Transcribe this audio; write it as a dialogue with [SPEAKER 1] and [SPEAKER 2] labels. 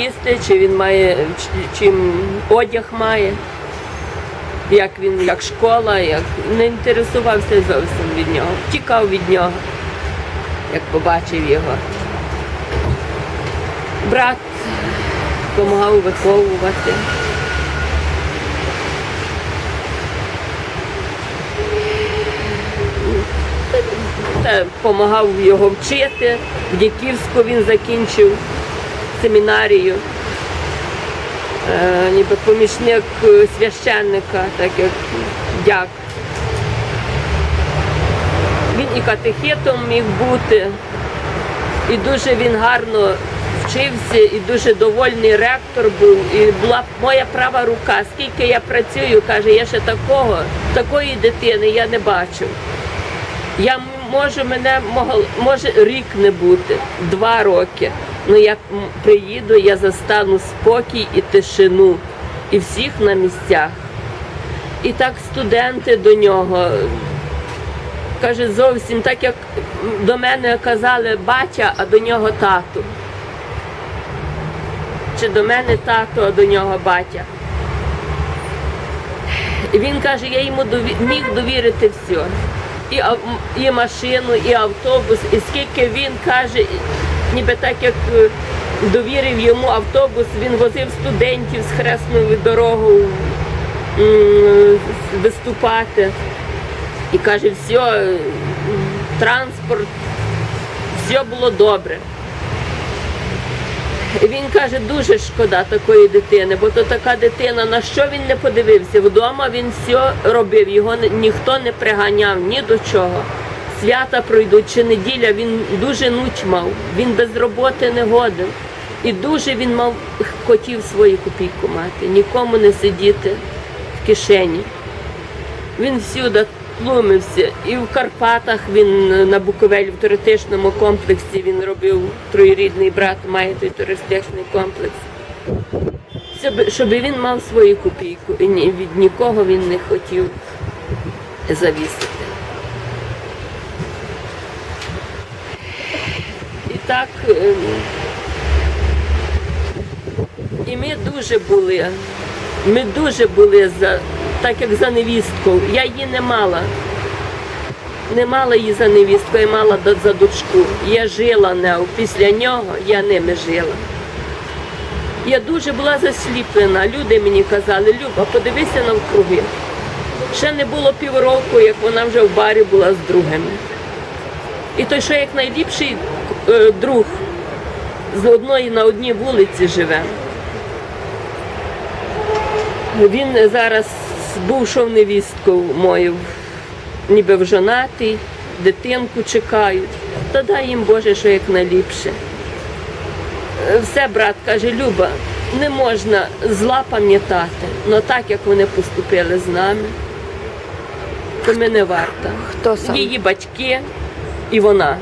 [SPEAKER 1] їсти, чи він має чим одяг має, як він, як школа, як не інтересувався зовсім від нього. Тікав від нього, як побачив його. Брат допомагав виховувати. Допомагав його вчити. В Дяківську він закінчив семінарію. Е, ніби помічник священника, так як дяк. Він і катехетом міг бути, і дуже він гарно вчився, і дуже довольний ректор був. І була моя права рука. Скільки я працюю, каже, я ще такого, такої дитини я не бачив. Я можу, мене може рік не бути, два роки. Ну я м, приїду, я застану спокій і тишину, і всіх на місцях. І так студенти до нього. Каже, зовсім так як до мене казали батя, а до нього тату. Чи до мене тато, а до нього батя. І він каже, я йому дові- міг довірити все. І, і машину, і автобус, і скільки він каже, ніби так як е, довірив йому автобус, він возив студентів з хресної дорогу виступати. І каже, все, транспорт, все було добре. Він каже, дуже шкода такої дитини, бо то така дитина, на що він не подивився. Вдома він все робив, його ніхто не приганяв ні до чого. Свята пройдуть чи неділя, він дуже нуч мав, він без роботи не годен. І дуже він мав, хотів свою копійку мати, нікому не сидіти в кишені. Він всюди тлумився. І в Карпатах він на Буковелі в туристичному комплексі він робив троюрідний брат, має той туристичний комплекс. Щоб він мав свою копійку. І від нікого він не хотів завісити. Так. ем, І ми дуже були. Ми дуже були за так як за невісткою. Я її не мала. Не мала її за невістку, я мала за дочку. Я жила нею. Після нього я ними жила. Я дуже була засліплена. Люди мені казали, Люба, подивися навкруги. Ще не було півроку, як вона вже в барі була з другими. І той, що як найліпший е, друг з одної на одній вулиці живе. Він зараз був шов невісткою мою, ніби вжонатий, дитинку чекають. Та дай їм Боже, що як найліпше. Все, брат каже, Люба, не можна зла пам'ятати, але так як вони поступили з нами, то ми не варта.
[SPEAKER 2] Хто сам?
[SPEAKER 1] Її батьки і вона.